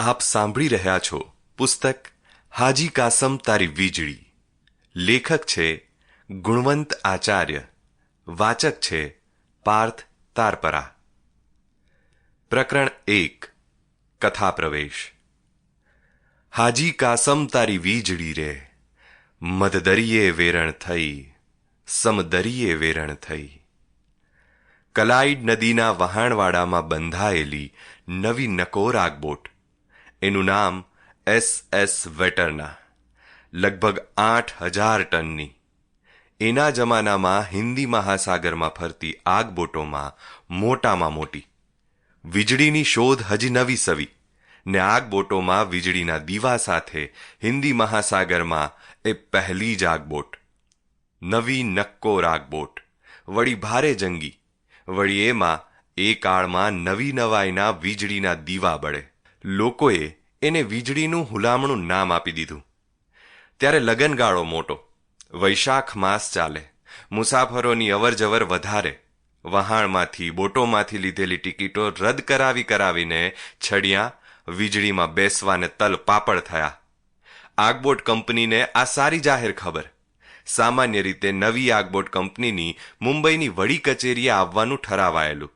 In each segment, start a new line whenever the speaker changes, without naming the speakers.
આપ સાંભળી રહ્યા છો પુસ્તક હાજી કાસમ તારી વીજળી. લેખક છે ગુણવંત આચાર્ય. વાચક છે પાર્થ તારપરા. પ્રકરણ એક, કથા પ્રવેશ. હાજી કાસમ તારી વીજળી રે. મધદરિયે વેરણ થઈ. સમદરિયે વેરણ થઈ. કલાઈડ નદીના વહાણવાડામાં બંધાયેલી નવી નકોરાગ આગબોટ એનું નામ એસ એસ વેટરના લગભગ આઠ હજાર ટનની. એના જમાનામાં હિન્દી મહાસાગરમાં ફરતી આગબોટોમાં મોટામાં મોટી. વીજળીની શોધ હજી નવી સવી ને આગબોટોમાં વીજળીના દીવા સાથે હિન્દી મહાસાગરમાં એ પહેલી જ આગબોટ. નવી નક્કોર આગબોટ. વળી ભારે જંગી. વળી એમાં એ કાળમાં નવી નવાઈના વીજળીના દીવા બળે. લોકોએ એને વીજળીનું હુલામણું નામ આપી દીધું. ત્યારે લગનગાળો મોટો. વૈશાખ માસ ચાલે. મુસાફરોની અવરજવર વધારે. વહાણમાંથી, બોટોમાંથી લીધેલી ટિકિટો રદ કરાવી કરાવીને છડિયા વીજળીમાં બેસવાને તલ પાપડ થયા. આગબોટ કંપનીને આ સારી જાહેર ખબર. સામાન્ય રીતે નવી આગબોટ કંપનીની મુંબઈની વડી કચેરીએ આવવાનું ઠરાવાયેલું.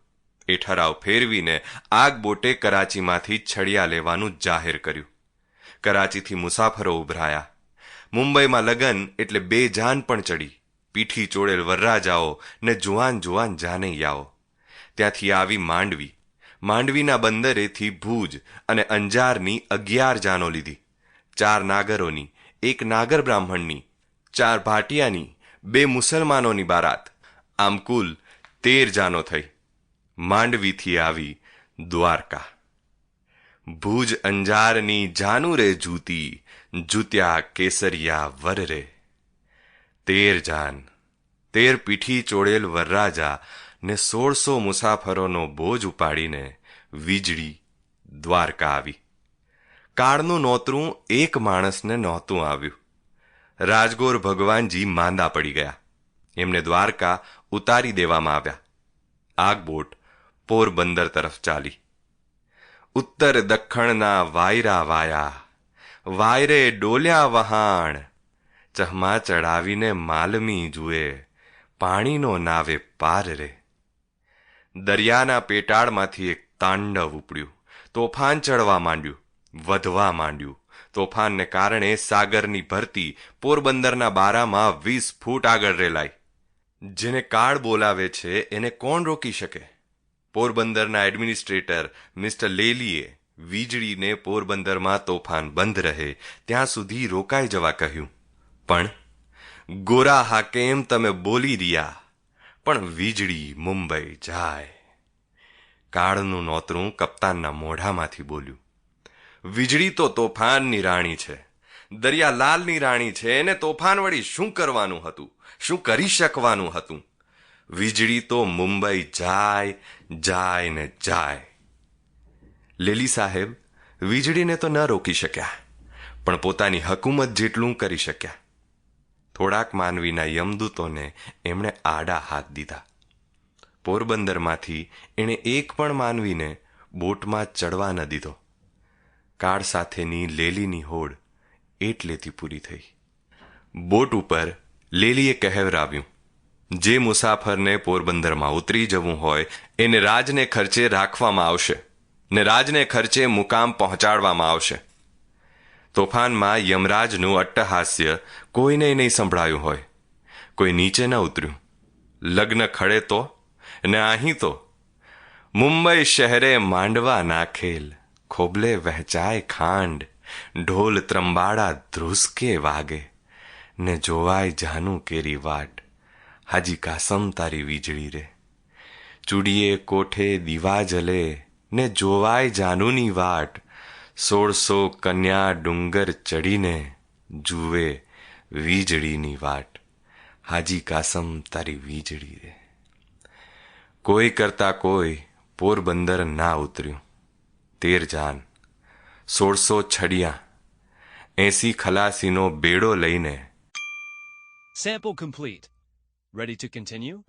એ ઠરાવ ફેરવીને આગબોટે કરાચીમાંથી છડિયા લેવાનું જાહેર કર્યું. કરાચીથી મુસાફરો ઉભરાયા. મુંબઈમાં લગન એટલે બે જાન પણ ચડી. પીઠી ચોડેલ વરરાજાઓ ને જુવાન જુવાન જાનૈયાઓ. ત્યાંથી આવી માંડવી. માંડવીના બંદરેથી ભુજ અને અંજારની અગિયાર જાનો લીધી. ચાર નાગરોની, એક નાગર બ્રાહ્મણની ચાર ભાટિયાની, બે મુસલમાનોની બારાત. આમ કુલ તેર જાનો થઈ. માંડવીથી આવી દ્વારકા. ભુજ અંજારની જાનુ રે જૂતી, જૂત્યા કેસરિયા વર રે તેર જાન, તેર પીઠી ચોળેલ વરરાજા ને સોળસો મુસાફરોનો બોજ ઉપાડીને વીજળી દ્વારકા આવી. કાળનું નોતરું એક માણસને નહોતું આવ્યું. રાજગોર ભગવાનજી માંદા પડી ગયા. એમને દ્વારકા ઉતારી દેવામાં આવ્યા. આગબોટ પોરબંદર તરફ ચાલી. ઉત્તર દખણના વાયરા વાયા, વાયરે ડોલ્યા વહાણ, ચહમા ચડાવીને માલમી જુએ, પાણીનો નાવે પાર રે. દરિયાના પેટાળમાંથી એક તાંડવ ઉપડ્યું, તોફાન ચડવા માંડ્યું, વધવા માંડ્યું. તોફાનને કારણે સાગરની ભરતી પોરબંદરના બારામાં વીસ ફૂટ આગળ રેલાઈ. જેને કાળ બોલાવે છે, એને કોણ રોકી શકે? પોરબંદરના એડમિનિસ્ટ્રેટર મિસ્ટર લેલીએ વીજળીને પોરબંદરમાં તોફાન બંધ રહે, ત્યાં સુધી રોકાઈ જવા કહ્યું. પણ, ગોરા હાકેમ તમે બોલી રહ્યા? પણ વીજળી મુંબઈ જાય. કાળનું નોતરું કપ્તાનના મોઢામાંથી બોલ્યું. વીજળી તો તોફાનની રાણી છે. દરિયા લાલની રાણી છે. એને તોફાન વળી શું કરવાનું હતું? શું કરી શકવાનું હતું? વીજળી તો મુંબઈ જાય જાય ને જાય. લેલી સાહેબ વીજળીને તો ન રોકી શક્યા, પણ પોતાની હકુમત જેટલું કરી શક્યા. થોડાક માનવીના યમદૂતોને એમણે આડા હાથ દીધા. પોરબંદરમાંથી એણે એક પણ માનવીને બોટમાં ચડવા ન દીધો. કાળ સાથેની લેલીની હોડ એટલેથી પૂરી થઈ. બોટ ઉપર લેલીએ કહેવરાવ્યું જે મુસાફરને પોરબંદરમાં ઉતરી જવું હોય, એને રાજને ખર્ચે રાખવામાં આવશે ને રાજને ખર્ચે મુકામ પહોંચાડવામાં આવશે. તોફાનમાં યમરાજનું અટ્ટહાસ્ય કોઈને નહીં સંભળાયું હોય. કોઈ નીચે ન ઉતર્યું. લગ્ન ખડે તો ને અહીં તો. મુંબઈ શહેરે માંડવા નાખેલ, ખોબલે વહેંચાય ખાંડ, ઢોલ ત્રંબાડા ધ્રુસકે વાગે ને જોવાય જાનું કેરી વાટ. હાજી કાસમ તારી વીજળી રે. ચૂડીએ કોઠે દીવા જલે, ને જોવાય જાનુની વાટ. સોળસો કન્યા ડુંગર ચડીને જુએ વીજળીની વાટ. હાજી કાસમ તારી વીજળી રે. કોઈ કરતા કોઈ પોરબંદર ના ઉતર્યું. તેર જાન, સોળસો છડિયા, એસી ખલાસીનો બેડો લઈને
sample complete. Ready to continue?